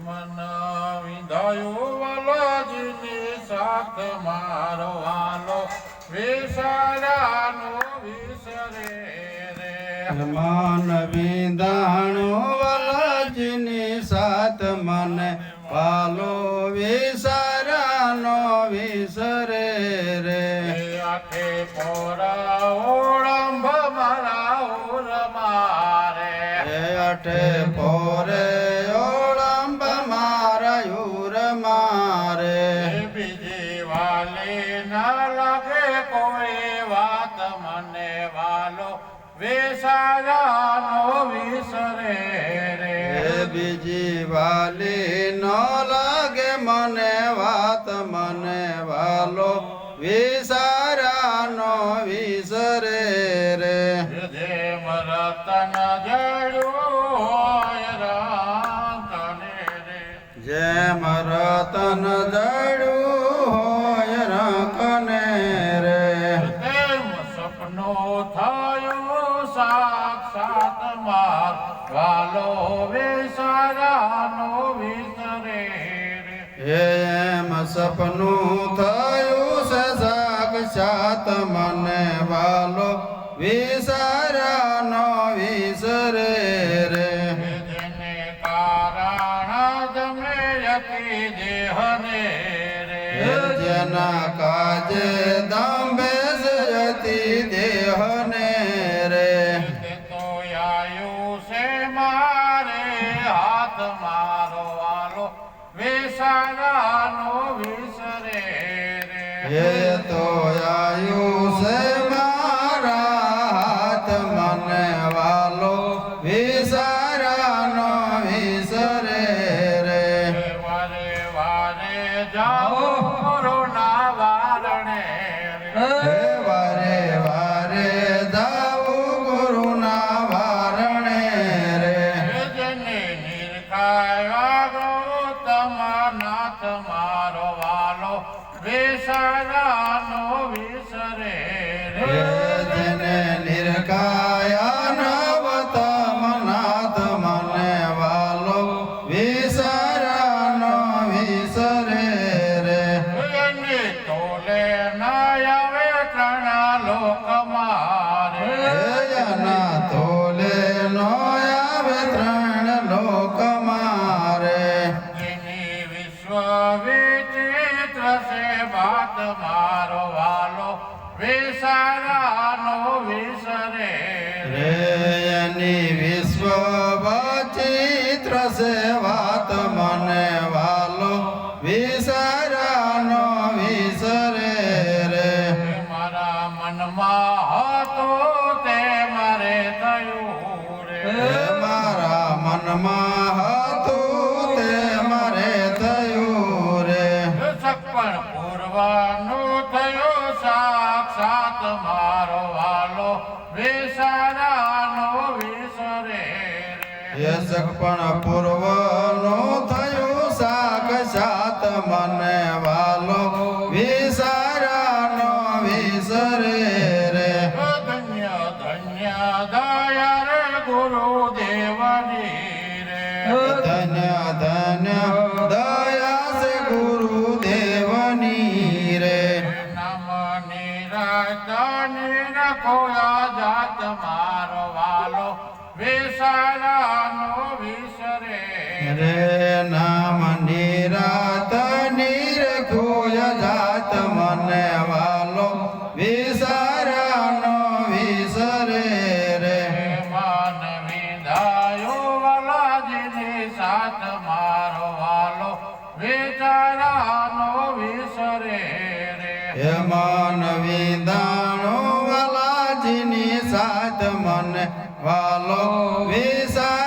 મન વિંધાયો વાલાજીની સાથ મારો વાલો વિસરાનો વિસરે રે. માન વિંદાણો વલજની સાત મને પાલો એ પોરે ઓળંબ મારયુર મારે. બીજી વાલી ના લાગે કોઈ વાત મને વાલો વિસારાનો વિસરે રે. બીજી વાલી ન લાગે મને વાત મને વાલો વિસારાનો વિસરે રે. જે મરતન સપનું થયું છે સાક્ષાત મને વાલો વિસારાનો વિસરે રે. જેને કાજે દંભે જતી દેહને રે. તો આયુ છે વિસારાનો વિસરે એ રે તો આયુ છે મારા હાથ મને વાલો. વિસારાનો વિસરે રે. વારે વારે જાઓ કોરોના વારણે રે. વારે વારે દાવું ગુરુના નાથ મારો વાલો વિસરાનો વિસરે રે. જેને નિરકાયા નવતમ નાથ મને વાલો વિસારાનો વિસરે રે. એને તોલે ના આવે ત્રણ લોક જના તોલે નો આવે ત્રણ મારો વાલો વિસરાનો વિસરે રે. એની વિશ્વ વચિત્ર સેવાત મને વાલો વિસરાનો વિસરે રે. મારા મનમાં હતો તે મારે થયું રે. મારા મનમાં હતું તે મારે થયું રે. સપણ પૂર્વાનો થયો સાક્ષાત મારો વાલો વિસારાનો વિસરે યશક પણ સગપણ નિરાજની રખોયા જાત મારો વાલો વિસારાનો વિસરે રે નામ રે હે માન વિદાણો વાલાજીની સાથ મને વાલો વિસાર